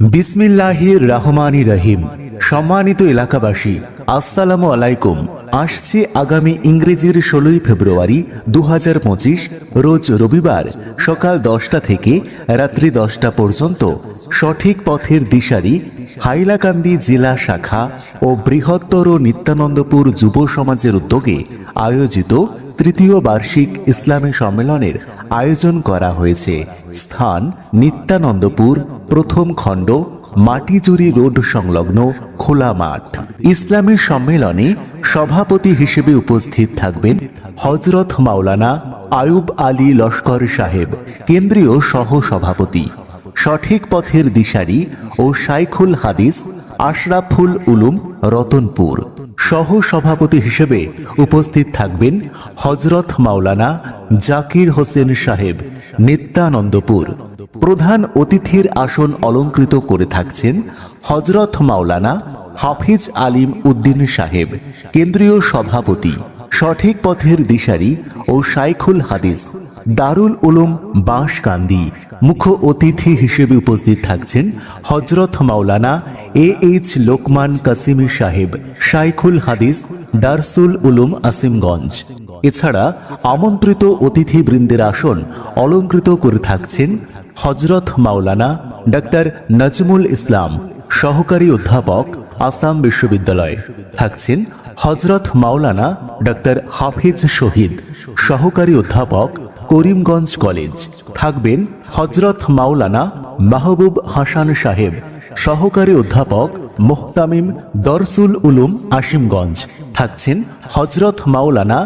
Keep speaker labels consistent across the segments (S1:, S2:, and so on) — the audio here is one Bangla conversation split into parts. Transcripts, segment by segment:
S1: বিসমিল্লাহির রহমানি রহিম সম্মানিত এলাকাবাসী, আসসালামু আলাইকুম। আসছে আগামী ইংরেজির ষোলোই ফেব্রুয়ারি দু হাজার পঁচিশ, রোজ রবিবার, সকাল দশটা থেকে রাত্রি দশটা পর্যন্ত সঠিক পথের দিশারি, হাইলাকান্দি জেলা শাখা ও বৃহত্তর নিত্যানন্দপুর যুব সমাজের উদ্যোগে আয়োজিত তৃতীয় বার্ষিক ইসলামী সম্মেলনের আয়োজন করা হয়েছে। স্থান নিত্যানন্দপুর, প্রথম খণ্ড, মাটিজুরি রোড সংলগ্ন খোলা মাঠ। ইসলামী সম্মেলনে সভাপতি হিসেবে উপস্থিত থাকবেন হজরত মাওলানা আয়ুব আলী লস্কর সাহেব, কেন্দ্রীয় সহ সভাপতি সঠিক পথের দিশারি ও শাইখুল হাদিস, আশরাফুল উলুম, রতনপুর। সহ সভাপতি হিসেবে উপস্থিত থাকবেন হজরত মাওলানা জাকির হোসেন সাহেব নিত্যানন্দপুর। প্রধান অতিথির আসন অলঙ্কৃত করে থাকছেন হজরত মাওলানা হাফিজ আলিম উদ্দিন সাহেব, কেন্দ্রীয় সভাপতি, সঠিক পথের দিশারি ও শাইখুল হাদিস, দারুল উলুম বাঁশকান্দি মুখ্য অতিথি হিসেবে উপস্থিত থাকছেন হজরত মাওলানা এ এইচ লোকমান কাসিমি সাহেব, শাইখুল হাদিস, দারসুল উলুম আসিমগঞ্জ। এছাড়া আমন্ত্রিত অতিথিবৃন্দের আসন অলঙ্কৃত করে থাকছেন হজরত মাওলানা ডাক্তার নজমুল ইসলাম, সহকারী অধ্যাপক, আসাম বিশ্ববিদ্যালয়। থাকছেন হজরত মাওলানা ডাক্তার হাফিজ শহীদ, সহকারী অধ্যাপক, করিমগঞ্জ কলেজ। থাকবেন হজরত মাওলানা মাহবুব হাসান সাহেব সহকারী অধ্যাপক মোহতামিম দরসুল উলুম আসিমগঞ্জ থাকছেন হজরত মাওলানা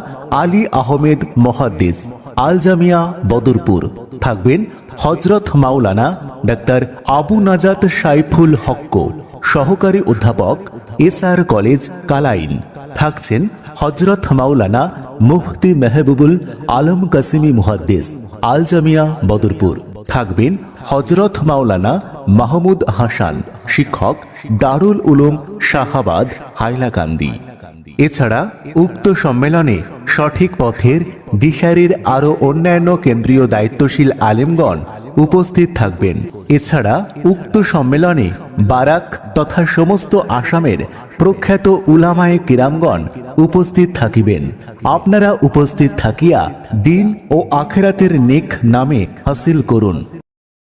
S1: আলী আহমেদ মহাদ্দিস আল জামিয়া বদরপুর। থাকবেন হজরত মাওলানা ডাক্তার আবু নাজাত সাইফুল হক্ক সহকারী অধ্যাপক এস আর কলেজ কালাইন। থাকছেন হজরত মাওলানা মুফতি মেহবুবুল আলম কাসিমি মুহাদ্দিস আল জামিয়া বদরপুর। থাকবেন হজরত মাওলানা মাহমুদ হাসান, শিক্ষক, দারুল উলুম শাহাবাদ, হাইলাকান্দি। এছাড়া উক্ত সম্মেলনে সঠিক পথের, দিশারির আরও অন্যান্য কেন্দ্রীয় দায়িত্বশীল আলেমগণ উপস্থিত থাকবেন। এছাড়া উক্ত সম্মেলনে বারাক তথা সমস্ত আসামের প্রখ্যাত উলামায়ে কিরামগণ উপস্থিত থাকিবেন। আপনারা উপস্থিত থাকিয়া দিন ও আখেরাতের নেক নামে হাসিল করুন।